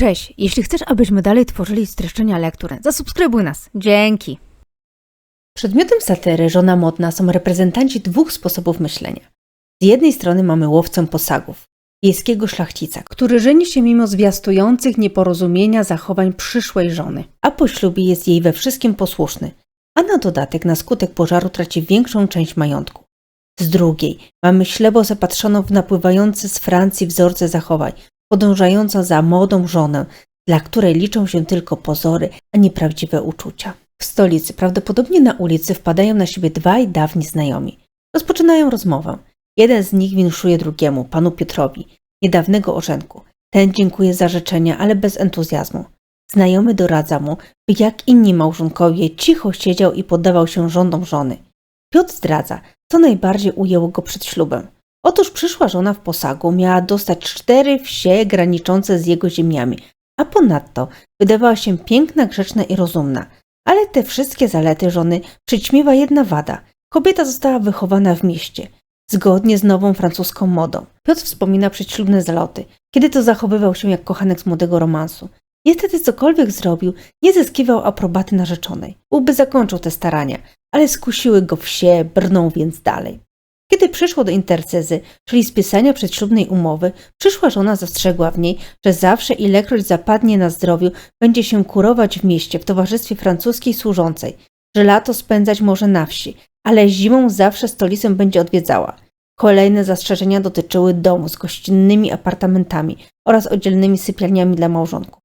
Cześć, jeśli chcesz, abyśmy dalej tworzyli streszczenia lektur, zasubskrybuj nas. Dzięki. Przedmiotem satyry Żona Modna są reprezentanci dwóch sposobów myślenia. Z jednej strony mamy łowcę posagów, wiejskiego szlachcica, który żeni się mimo zwiastujących nieporozumienia zachowań przyszłej żony, a po ślubie jest jej we wszystkim posłuszny, a na dodatek na skutek pożaru traci większą część majątku. Z drugiej mamy ślepo zapatrzoną w napływające z Francji wzorce zachowań, podążającą za młodą żonę, dla której liczą się tylko pozory, a nie prawdziwe uczucia. W stolicy, prawdopodobnie na ulicy, wpadają na siebie dwaj dawni znajomi. Rozpoczynają rozmowę. Jeden z nich winszuje drugiemu, panu Piotrowi, niedawnego orzenku. Ten dziękuję za życzenia, ale bez entuzjazmu. Znajomy doradza mu, by jak inni małżonkowie cicho siedział i poddawał się rządom żony. Piotr zdradza, co najbardziej ujęło go przed ślubem. Otóż przyszła żona w posagu miała dostać cztery wsie graniczące z jego ziemiami, a ponadto wydawała się piękna, grzeczna i rozumna. Ale te wszystkie zalety żony przyćmiewa jedna wada. Kobieta została wychowana w mieście, zgodnie z nową francuską modą. Piotr wspomina przedślubne zaloty, kiedy to zachowywał się jak kochanek z młodego romansu. Niestety cokolwiek zrobił, nie zyskiwał aprobaty narzeczonej. Uby zakończył te starania, ale skusiły go wsie, brnął więc dalej. Kiedy przyszło do intercezy, czyli spisania przedślubnej umowy, przyszła żona zastrzegła w niej, że zawsze ilekroć zapadnie na zdrowiu, będzie się kurować w mieście w towarzystwie francuskiej służącej, że lato spędzać może na wsi, ale zimą zawsze stolicę będzie odwiedzała. Kolejne zastrzeżenia dotyczyły domu z gościnnymi apartamentami oraz oddzielnymi sypialniami dla małżonków.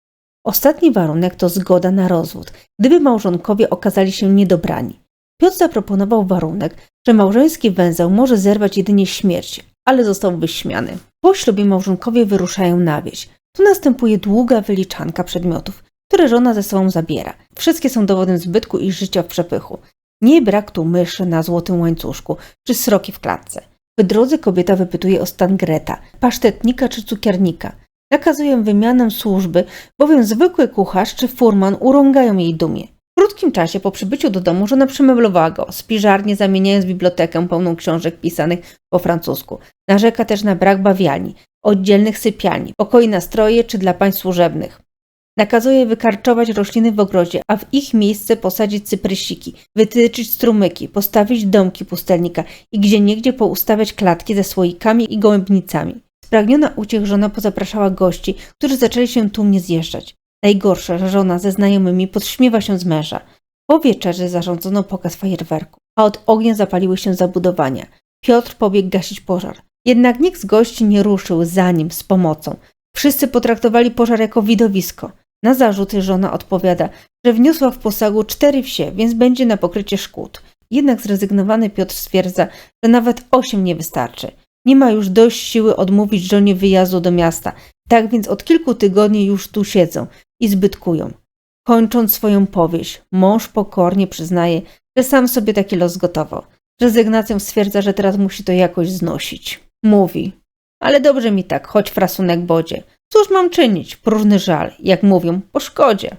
Ostatni warunek to zgoda na rozwód, gdyby małżonkowie okazali się niedobrani. Piotr zaproponował warunek, że małżeński węzeł może zerwać jedynie śmierć, ale został wyśmiany. Po ślubie małżonkowie wyruszają na wieś. Tu następuje długa wyliczanka przedmiotów, które żona ze sobą zabiera. Wszystkie są dowodem zbytku i życia w przepychu. Nie brak tu myszy na złotym łańcuszku, czy sroki w klatce. W drodze kobieta wypytuje o stan Greta, pasztetnika czy cukiernika. Nakazują wymianę służby, bowiem zwykły kucharz czy furman urągają jej dumie. Krótkim czasie po przybyciu do domu żona przemeblowała go, spiżarnie zamieniając bibliotekę pełną książek pisanych po francusku. Narzeka też na brak bawialni, oddzielnych sypialni, pokoi na stroje czy dla pań służebnych. Nakazuje wykarczować rośliny w ogrodzie, a w ich miejsce posadzić cyprysiki, wytyczyć strumyki, postawić domki pustelnika i gdzieniegdzie poustawiać klatki ze słoikami i gołębnicami. Spragniona uciech żona pozapraszała gości, którzy zaczęli się tłumnie zjeżdżać. Najgorsze, że żona ze znajomymi podśmiewa się z męża. Po wieczerzy zarządzono pokaz fajerwerku, a od ognia zapaliły się zabudowania. Piotr pobiegł gasić pożar. Jednak nikt z gości nie ruszył za nim z pomocą. Wszyscy potraktowali pożar jako widowisko. Na zarzuty żona odpowiada, że wniosła w posagu cztery wsie, więc będzie na pokrycie szkód. Jednak zrezygnowany Piotr stwierdza, że nawet osiem nie wystarczy. Nie ma już dość siły odmówić żonie wyjazdu do miasta, tak więc od kilku tygodni już tu siedzą i zbytkują. Kończąc swoją powieść, mąż pokornie przyznaje, że sam sobie taki los gotował. Rezygnacją stwierdza, że teraz musi to jakoś znosić. Mówi, ale dobrze mi tak, choć frasunek bodzie. Cóż mam czynić? Próżny żal, jak mówią, po szkodzie.